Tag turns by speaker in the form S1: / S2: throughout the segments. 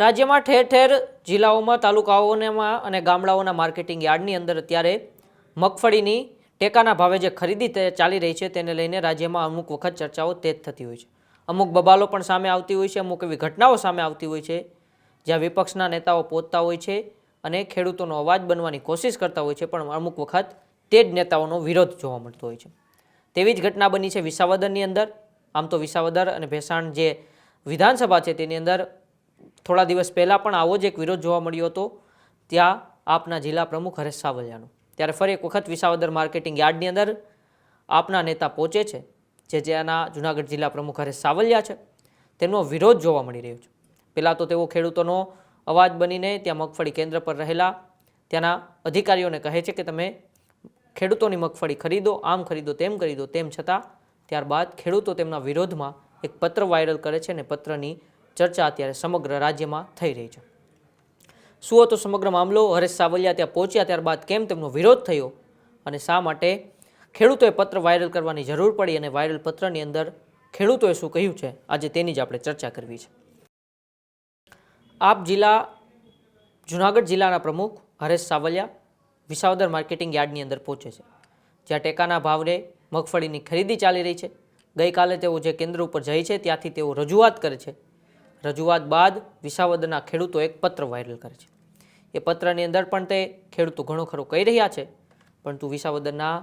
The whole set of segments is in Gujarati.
S1: રાજ્યમાં ઠેર ઠેર જિલ્લાઓમાં તાલુકાઓનેમાં અને ગામડાઓના માર્કેટિંગ યાર્ડની અંદર અત્યારે મગફળીની ટેકાના ભાવે જે ખરીદી ચાલી રહી છે તેને લઈને રાજ્યમાં અમુક વખત ચર્ચાઓ તેજ થતી હોય છે. અમુક બબાલો પણ સામે આવતી હોય છે, અમુક એવી ઘટનાઓ સામે આવતી હોય છે, જ્યાં વિપક્ષના નેતાઓ પહોંચતા હોય છે અને ખેડૂતોનો અવાજ બનવાની કોશિશ કરતા હોય છે, પણ અમુક વખત તે જ નેતાઓનો વિરોધ જોવા મળતો હોય છે. તેવી જ ઘટના બની છે વિસાવદરની અંદર. આમ તો વિસાવદર અને ભેસાણ જે વિધાનસભા છે તેની અંદર થોડા દિવસ પહેલાં પણ આવો જ એક વિરોધ જોવા મળ્યો હતો. ત્યાં આપના જિલ્લા પ્રમુખ હરેશ સાવલિયાનો. ત્યારે ફરી એક વખત વિસાવદર માર્કેટિંગ યાર્ડની અંદર આપના નેતા પહોંચે છે, જે જેના જુનાગઢ જિલ્લા પ્રમુખ હરેશ સાવલિયા છે. તેમનો વિરોધ જોવા મળી રહ્યો છે. પહેલાં તો તેઓ ખેડૂતોનો અવાજ બનીને ત્યાં મગફળી કેન્દ્ર પર રહેલા ત્યાંના અધિકારીઓને કહે છે કે તમે ખેડૂતોની મગફળી ખરીદો, આમ ખરીદો, તેમ ખરીદો, તેમ છતાં ત્યારબાદ ખેડૂતો તેમના વિરોધમાં એક પત્ર વાયરલ કરે છે અને પત્રની ચર્ચા અત્યારે સમગ્ર રાજ્યમાં થઈ રહી છે. શું હતો સમગ્ર મામલો? હરેશ સાવલિયા ત્યાં પહોંચ્યા ત્યારબાદ કેમ તેમનો વિરોધ થયો? અને શા માટે? ખેડૂતોએ પત્ર વાયરલ કરવાની જરૂર પડી અને વાયરલ પત્રની અંદર ખેડૂતોએ શું કહ્યું છે? આજે તેની જ આપણે ચર્ચા કરવી છે. આપ જિલ્લા, જુનાગઢ જિલ્લાના પ્રમુખ હરેશ સાવલિયા વિસાવદર માર્કેટિંગ યાર્ડની અંદર પહોંચે છે. જ્યાં ટેકાના ભાવને મગફળીની ખરીદી ચાલી રહી છે. ગઈકાલે તેઓ જે કેન્દ્ર ઉપર જાય છે, ત્યાંથી તેઓ રજૂઆત કરે છે. રજૂઆત બાદ વિસાવદરના ખેડૂતો એક પત્ર વાયરલ કરે છે. એ પત્રની અંદર પણ તે ખેડૂતો ઘણો ખરો કહી રહ્યા છે, પરંતુ વિસાવદરના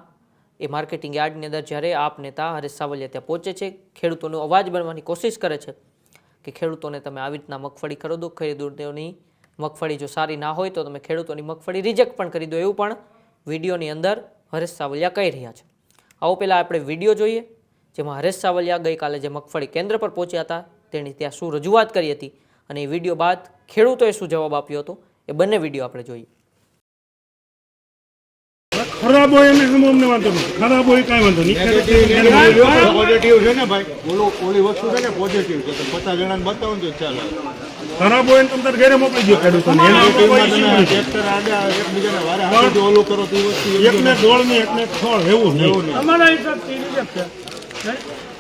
S1: એ માર્કેટિંગ યાર્ડની અંદર જ્યારે આપ નેતા હરેશ સાવલિયા ત્યાં પહોંચે છે, ખેડૂતોનો અવાજ બનવાની કોશિશ કરે છે કે ખેડૂતોને તમે આવી રીતના મગફળી ખરીદો ખેડૂતોની મગફળી જો સારી ના હોય તો તમે ખેડૂતોની મગફળી રિજેક્ટ પણ કરી દો એવું પણ વિડીયોની અંદર હરેશ સાવલિયા કહી રહ્યા છે. આવો પહેલાં આપણે વીડિયો જોઈએ, જેમાં હરેશ સાવલિયા ગઈકાલે જે મગફળી કેન્દ્ર પર પહોંચ્યા હતા તેની ત્યાં શું રજૂઆત કરી હતી અને એ વીડિયો બાદ ખેડૂતોએ શું જવાબ આપ્યો હતો એ બંને વીડિયો આપણે જોઈએ.
S2: ખરાબ હોય એમ એમ અમને વાંધો નહીં ખરાબ હોય કાંઈ વાંધો નહીં.
S3: પોઝિટિવ છે ને ભાઈ? ઓલું ઓલી વસ્તુ છે ને પોઝિટિવ છે. તો પચાસ જણાને બતાવો તો ચાલે.
S2: ખરાબ હોય ને તમે તારે ઘરે મોકલી દો ખેડૂતોને. કોઈ નથી.
S3: ટ્રેક્ટર આડા એકબીજાને વારે હાથેથી ઓલું કરો તો વસ્તુ
S2: એકને ડોળ ને એકને ખોળ એવું નહીં.
S4: અમારા છે.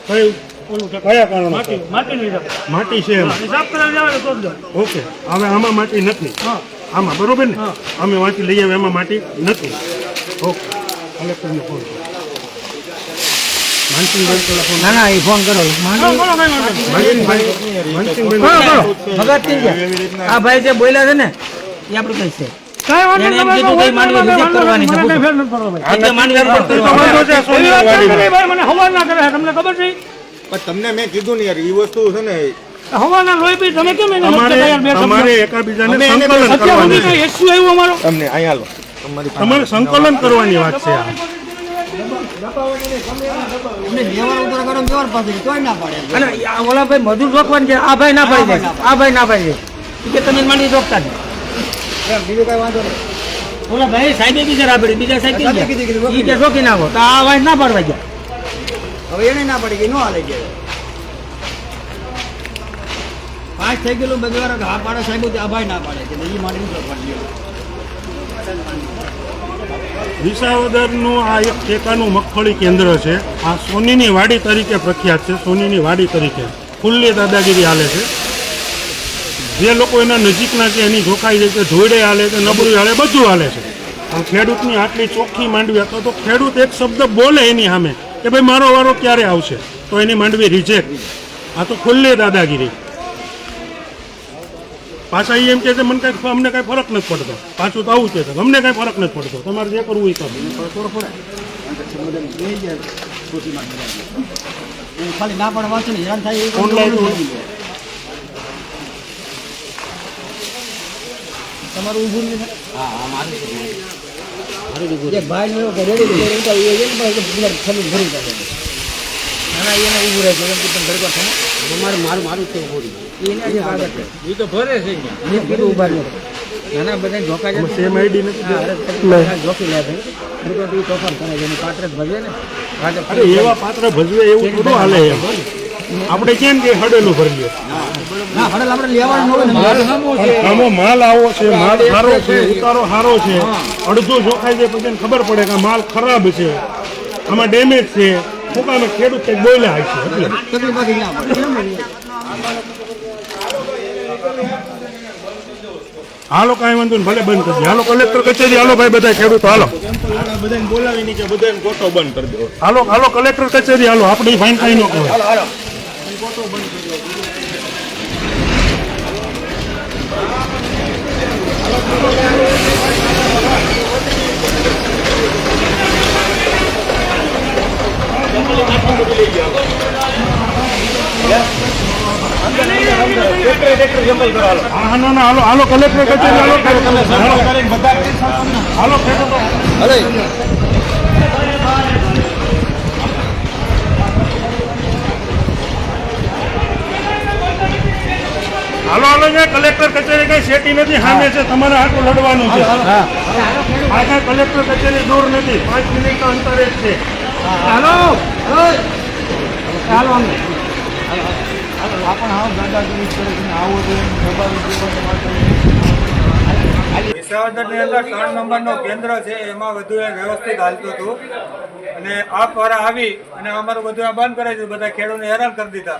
S2: કયું ઓલું કે કયા કારણો
S4: માટી માટીનો હિસાબ
S2: માટી છે
S4: હિસાબ કરાવી આવે તો જ
S2: ઓકે હવે આમાં માટી નથી આમાં બરોબર ને અમે વાંચી લઈ એમાં માટી નથી ઓકે કલેક્ટરને ફોન કરો માનસિંહભાઈ પેલા ફોન
S5: ના ના એ ફોન કરો
S4: હા, બોલો કઈ વાંધો નહીં.
S2: માનસિંહભાઈ માનસિંહભાઈ
S5: ભગત સિંહ છે. આ ભાઈ જે બોલ્યા છે ને એ આપણું કઈ છે
S4: તમને ખબર છે
S3: પણ તમને મેં કીધું ને યાર એ વસ્તુ છે ને
S4: હવાના લોહી પી તમે કેમ એને અમારે
S2: અમારે એકાબીજાને સંકલન કરવાનું છે.
S4: કઈ આવ્યો અમારો.
S3: તમને અહીંયા લો તમારી
S2: તમારે સંકલન કરવાની વાત છે આ.
S5: ઓલા ભાઈ મજૂર રોકવાનું છે આ ભાઈ ના પાડી દે આ ભાઈ ના પાડી દે. કે તમે માંડી રોકતા બીજું કઈ વાંધો નહીં. ઓલા ભાઈ સાહેબે બી જરા બીજા સાહેબ રોકી નાખો તો આ ભાઈ ના પાડવા ગયા. હવે એને ના પડી ગઈ નો હાલે ગયા પાંચ થઈ ગયેલું બધું વાર હા, પાડે સાહેબ આ ભાઈ ના પાડે કે બીજી માટે
S2: વિસાવદરનું આ એક ટેકાનું મગફળી કેન્દ્ર છે. આ સોનીની વાડી તરીકે પ્રખ્યાત છે. સોનીની વાડી તરીકે ખુલ્લી દાદાગીરી હાલે છે. જે લોકો એના નજીકના છે, એની જોખાઈ છે કે જોડે હાલે છે, નબળું હાલે, બધું હાલે છે. આ ખેડૂતની આટલી ચોખ્ખી માંડવી તો ખેડૂત એક શબ્દ બોલે એની સામે. કે ભાઈ મારો વારો ક્યારે આવશે? તો એની માંડવી રિજેક્ટ આ તો ખુલ્લે દાદાગીરી. પાછા એમ કે છે મને કાંઈ અમને કાંઈ ફરક નથી પડતો. પાછું તો આવું છે તો અમને કાંઈ ફરક નથી પડતો. તમારે જે કરવું એ કરો.
S5: ખાલી ના પણ વાંચે હેરાન થાય
S2: ઓનલાઈન
S5: તમારું ઊભું હા હા મારું જે ભાઈ નો છે એ ને ભરી ના ના એને ઊભું રહે છે કે તમે મારું મારું મારું છે ઊભું એને આજે આગળ એ તો ભરે છે એ કીધું ઊભા રહો. ના ના બધા જોકા છે
S2: સેમ આઈડી નથી
S5: જોખી લે ભાઈ ઘડીક વાર કરે છે પાત્ર જ ભજવે ને.
S2: અરે એવા પાત્ર ભજવે એવું થોડું હાલે એમ. આપણે કેમ કે હડેલું ભરીએ
S5: ના હડલ આપણે લેવાનું હોય ને
S2: આમાં માલ આવો છે માલ સારો છે ઉતારો સારો છે. અડધો જોખાય છે પછી ખબર પડે કે માલ ખરાબ છે. આમાં ડેમેજ છે. ફૂકામાં ખેડૂત કંઈક બોલ્યા
S5: ના પડે?
S2: હાલો કાંઈ વાંધો ભલે બંધ કરજો. હાલો કલેક્ટર કચેરી હાલો ભાઈ બધા ખેડૂતો હાલો.
S3: બધાને બોલાવીને કે બધાને ગોટો બંધ કરી દો.
S2: હાલો હાલો કલેક્ટર કચેરી હાલો. આપણે ફાઇન કાંઈ ન કહેવાય. હા ના ના હાલો હાલો કલેક્ટર કચેરી હાલો હાલો હાલો અહીંયા કલેક્ટર કચેરી કઈ સેટી નથી સામે છે તમારે આટલું લડવાનું છે. આ કલેક્ટર કચેરી દૂર નથી પાંચ મિનિટના અંતરે જ છે.
S5: હાલો હાલો. અમને
S3: આપણ હા દાદાગીરી કરે છે આવો તો
S6: વિસાવદરની અંદર ત્રણ નંબરનો કેન્દ્ર છે એમાં બધું એ વ્યવસ્થિત હાલતું હતું. અને આ વાળા આવી અને અમારું બધું બંધ કરાવી દીધું બધા ખેડૂતને હેરાન કરી દીધા.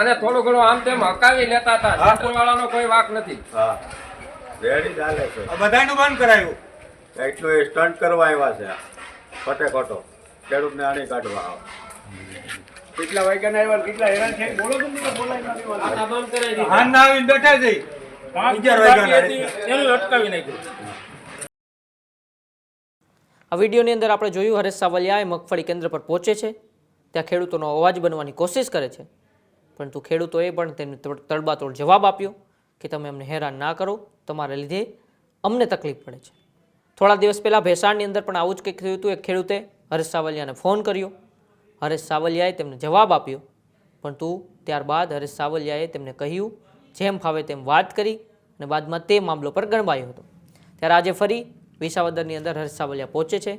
S7: અને થોડું ઘણું આમ તેમ હકાવી લેતા હતા. ટ્રેક્ટર વાળાનો કોઈ વાક નથી.
S3: રેડી ચાલે છે.
S6: આ બંધ કરાવ્યું
S3: એટલું એ સ્ટન્ટ કરવા આવ્યા છે. ખોટે ખોટો. ખેડૂતને આણી કાઢવા આવે. કેટલા વાગ્યાના આવ્યા કેટલા હેરાન છે બોલો તો મને બોલાય
S6: હાનના આવીને બેઠા છે. અગિયાર વાગ્યાના
S1: આ વિડીયોની અંદર આપણે જોયું હરેશ સાવલિયા મગફળી કેન્દ્ર પર પહોંચે છે. ત્યાં ખેડૂતોનો અવાજ બનવાની કોશિશ કરે છે. પરંતુ ખેડૂતોએ પણ તેમને તડબાતોડ જવાબ આપ્યો કે તમે અમને હેરાન ના કરો, તમારા લીધે અમને તકલીફ પડે છે. થોડા દિવસ પહેલાં ભેસાણની અંદર પણ આવું જ કંઈક થયું હતું, એક ખેડૂતે હરેશ સાવલિયાને ફોન કર્યો. હરેશ સાવલિયાએ તેમને જવાબ આપ્યો. પરંતુ ત્યારબાદ હરેશ સાવલિયાએ તેમને કહ્યું, જેમ ફાવે તેમ વાત કરી. અને બાદમાં તે મામલો પર ગણવાયો હતો. ત્યારે આજે ફરી વિસાવદરની અંદર હરેશ સાવલિયા પહોંચે છે.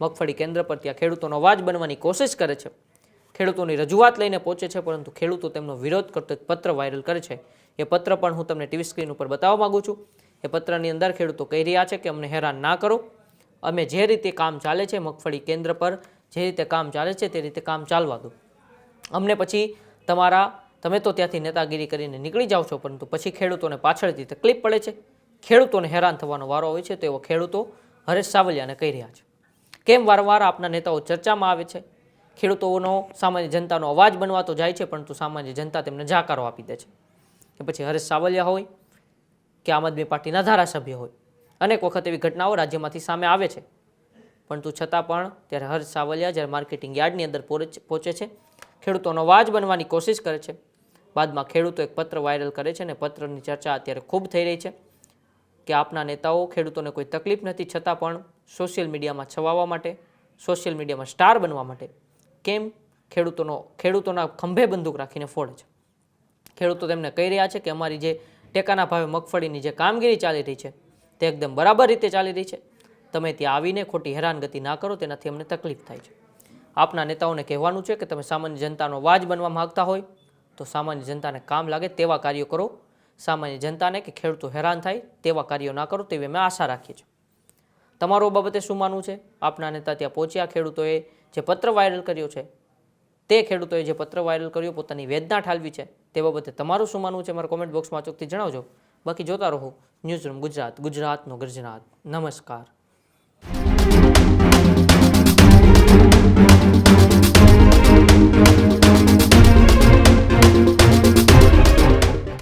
S1: મગફળી કેન્દ્ર પર ત્યાં ખેડૂતોનો અવાજ બનવાની કોશિશ કરે છે. ખેડૂતોની રજૂઆત લઈને પહોંચે છે, પરંતુ ખેડૂતો તેમનો વિરોધ કરતો એક પત્ર વાયરલ કરે છે. એ પત્ર પણ હું તમને ટીવી સ્ક્રીન ઉપર બતાવવા માગું છું. એ પત્રની અંદર ખેડૂતો કહી રહ્યા છે કે અમને હેરાન ના કરો. અમે જે રીતે કામ ચાલે છે મગફળી કેન્દ્ર પર, જે રીતે કામ ચાલે છે તે રીતે કામ ચાલવા દો. અમને પછી તમારા, તમે તો ત્યાંથી નેતાગીરી કરીને નીકળી જાઓ છો, પરંતુ પછી ખેડૂતોને પાછળથી તકલીફ પડે છે. ખેડૂતોને હેરાન થવાનો વારો હોય છે તેવો ખેડૂતો હરેશ સાવલિયાને કહી રહ્યા છે. કેમ વારંવાર આપના નેતાઓ ચર્ચામાં આવે છે? ખેડૂતોનો સામાન્ય જનતાનો અવાજ બનવા તો જાય છે, પરંતુ સામાન્ય જનતા તેમને જાકારો આપી દે છે. કે પછી હરેશ સાવલિયા હોય કે આમ આદમી પાર્ટીના ધારાસભ્ય હોય. અનેક વખત એવી ઘટનાઓ રાજ્યમાંથી સામે આવે છે. પરંતુ છતાં પણ ત્યારે હર્ષ સાવલિયા જ્યારે માર્કેટિંગ યાર્ડની અંદર પહોંચ- છે, ખેડૂતોનો અવાજ બનવાની કોશિશ કરે છે. બાદમાં ખેડૂતો એક પત્ર વાયરલ કરે છે અને પત્રની ચર્ચા અત્યારે ખૂબ થઈ રહી છે કે આપના નેતાઓ ખેડૂતોને કોઈ તકલીફ નથી, છતાં પણ સોશિયલ મીડિયામાં છવાવા માટે, સોશિયલ મીડિયામાં સ્ટાર બનવા માટે કેમ ખેડૂતોનો, ખેડૂતોના ખંભે બંદૂક રાખીને ફોડે છે. ખેડૂતો તેમને કહી રહ્યા છે કે અમારી જે ટેકાના ભાવે મગફળીની જે કામગીરી ચાલી રહી છે, તે એકદમ બરાબર રીતે ચાલી રહી છે. તમે ત્યાં આવીને ખોટી હેરાનગતિ ના કરો, તેનાથી અમને તકલીફ થાય છે. આપના નેતાઓને કહેવાનું છે કે તમે સામાન્ય જનતાનો અવાજ બનવા માગતા હોય, તો સામાન્ય જનતાને કામ લાગે તેવા કાર્યો કરો. સામાન્ય જનતાને કે ખેડૂતો હેરાન થાય તેવા કાર્યો ના કરો, તેવી અમે આશા રાખીએ છીએ. તમારું બાબતે શું માનવું છે? આપના નેતા ત્યાં પહોંચ્યા, ખેડૂતોએ જે પત્ર વાયરલ કર્યો છે, તે ખેડૂતોએ જે પત્ર વાયરલ કર્યો પોતાની વેદના ઠાલવી છે, તે બાબતે તમારું શું માનવું છે? મારા કોમેન્ટ બોક્સમાં અચૂકથી જણાવજો. બાકી જોતા રહો. ન્યૂઝ ગુજરાત, ગુજરાતનો ગર્જનાથ નમસ્કાર.